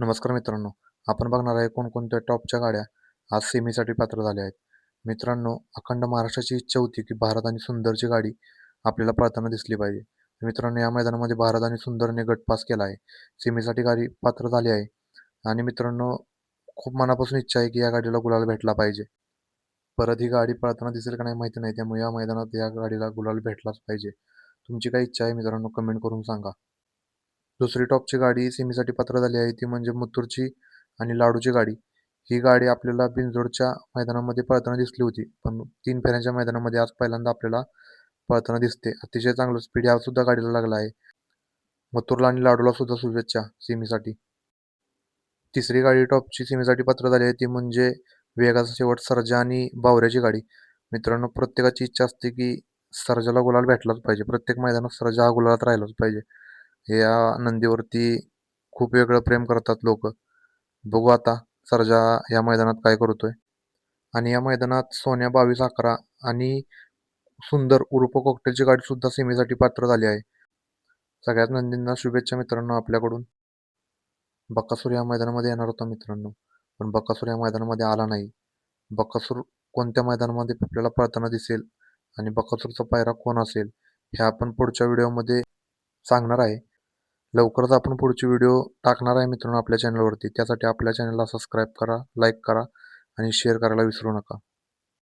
नमस्कार मित्रांनो आपण बघणार आहे कोणकोणत्या टॉपच्या गाड्या आज सेमीसाठी पात्र झाल्या आहेत. मित्रांनो अखंड महाराष्ट्राची इच्छा होती की भारत आणि सुंदरची गाडी आपल्याला पळताना दिसली पाहिजे. मित्रांनो या मैदानामध्ये भारत आणि सुंदरने गट पास केला आहे. सेमीसाठी गाडी पात्र झाली आहे. आणि मित्रांनो खूप मनापासून इच्छा आहे की या गाडीला गुलाल भेटला पाहिजे. परत ही गाडी पळताना दिसेल का नाही माहिती नाही त्यामुळे या मैदानात या गाडीला गुलाल भेटलाच पाहिजे. तुमची काय इच्छा आहे मित्रांनो कमेंट करून सांगा. दुसरी टॉपची गाडी सेमीसाठी पात्र झाली आहे ती म्हणजे मुत्तूरची आणि लाडूची गाडी. ही गाडी आपल्याला बिनजोडच्या मैदानामध्ये पळताना दिसली होती पण तीन फेऱ्यांच्या मैदानामध्ये आज पहिल्यांदा आपल्याला पळताना दिसते. अतिशय चांगलं स्पीड या सुद्धा गाडीला लागला आहे. मथुरला आणि लाडूला सुद्धा शुभेच्छा सिमीसाठी. तिसरी गाडी टॉपची सेमीसाठी पात्र झाली आहे ती म्हणजे वेगाचा शेवट सर्जा आणि बावऱ्याची गाडी. मित्रांनो प्रत्येकाची इच्छा असते की सर्जाला गुलाल भेटलाच पाहिजे. प्रत्येक मैदानात सर्जा हा गुलालात राहिलाच पाहिजे. या नंदीवरती खूप वेगळं प्रेम करतात लोक. बघू आता सर्जा या मैदानात काय करतोय. आणि या मैदानात सोन्या बावीस अकरा आणि सुंदर उर्फ कॉकटेलची गाडी सुद्धा सेमीसाठी पात्र झाली आहे. सगळ्याच नंदींना शुभेच्छा मित्रांनो आपल्याकडून. बक्कासूर या मैदानामध्ये येणार होता मित्रांनो. पण बक्कासूर या मैदानामध्ये आला नाही. बक्कासूर कोणत्या मैदानामध्ये आपल्याला पळताना दिसेल? आणि बक्कासूरचा पायरा कोण असेल? हे आपण पुढच्या व्हिडिओमध्ये सांगणार आहे. लवकरच आपण पुढची व्हिडिओ टाकणार आहे मित्रांनो आपल्या चॅनलवरती त्यासाठी आपल्या चॅनलला सबस्क्राईब करा लाईक करा आणि शेअर करायला विसरू नका.